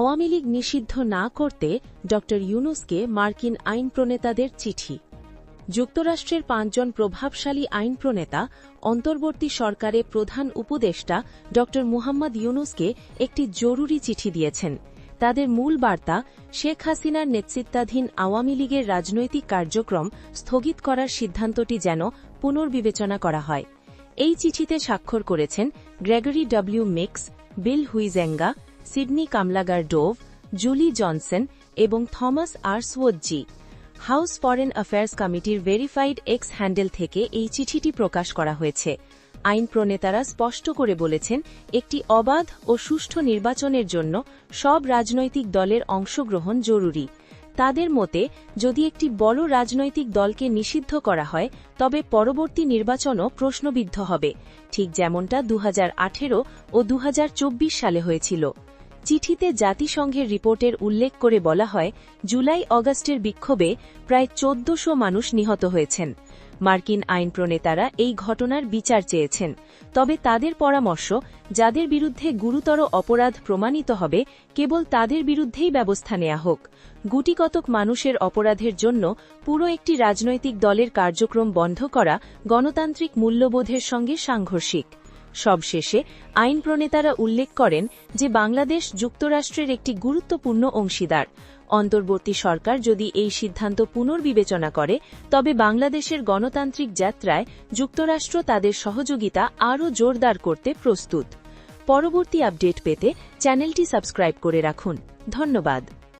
আওয়ামী লীগ নিষিদ্ধ না করতে ড ইউনুসকে মার্কিন আইন প্রণেতাদের চিঠি। যুক্তরাষ্ট্রের পাঁচজন প্রভাবশালী আইন প্রণেতা অন্তর্বর্তী সরকারে প্রধান উপদেষ্টা ড মুহাম্মদ ইউনুসকে একটি জরুরি চিঠি দিয়েছেন। তাদের মূল বার্তা, শেখ হাসিনার নেতৃত্বাধীন আওয়ামী লীগের রাজনৈতিক কার্যক্রম স্থগিত করার সিদ্ধান্তটি যেন পুনর্বিবেচনা করা হয়। এই চিঠিতে স্বাক্ষর করেছেন Gregory W Meeks, Bill Huizenga Sydney Kamlager Dove, Julie Johnson এবং থমাস আর্সওয়জি হাউস ফরেন অ্যাফেয়ার্স কমিটির ভেরিফাইড এক্স হ্যান্ডেল থেকে এই চিঠিটি প্রকাশ করা হয়েছে। আইন প্রণেতারা স্পষ্ট করে বলেছেন, একটি অবাধ ও সুষ্ঠু নির্বাচনের জন্য সব রাজনৈতিক দলের অংশগ্রহণ জরুরি। তাদের মতে, যদি একটি বড় রাজনৈতিক দলকে নিষিদ্ধ করা হয়, তবে পরবর্তী নির্বাচনও প্রশ্নবিদ্ধ হবে। ঠিক যেমনটা দু হাজার আঠেরো ও দু হাজার চব্বিশ সালে হয়েছিল। চিঠিতে জাতিসংঘের রিপোর্টের উল্লেখ করে বলা হয়, জুলাই অগাস্টের বিক্ষোভে প্রায় চোদ্দশো মানুষ নিহত হয়েছেন। মার্কিন আইন প্রণেতারা এই ঘটনার বিচার চেয়েছেন। তবে তাদের পরামর্শ, যাদের বিরুদ্ধে গুরুতর অপরাধ প্রমাণিত হবে, কেবল তাদের বিরুদ্ধেই ব্যবস্থা নেওয়া হোক। গুটিকতক মানুষের অপরাধের জন্য পুরো একটি রাজনৈতিক দলের কার্যক্রম বন্ধ করা গণতান্ত্রিক মূল্যবোধের সঙ্গে সাংঘর্ষিক। সবশেষে আইন প্রণেতারা উল্লেখ করেন যে বাংলাদেশ যুক্তরাষ্ট্রের একটি গুরুত্বপূর্ণ অংশীদার। অন্তর্বর্তী সরকার যদি এই সিদ্ধান্ত পুনর্বিবেচনা করে, তবে বাংলাদেশের গণতান্ত্রিক যাত্রায় যুক্তরাষ্ট্র তাদের সহযোগিতা আরও জোরদার করতে প্রস্তুত। পরবর্তী আপডেট পেতে চ্যানেলটি সাবস্ক্রাইব করে রাখুন। ধন্যবাদ।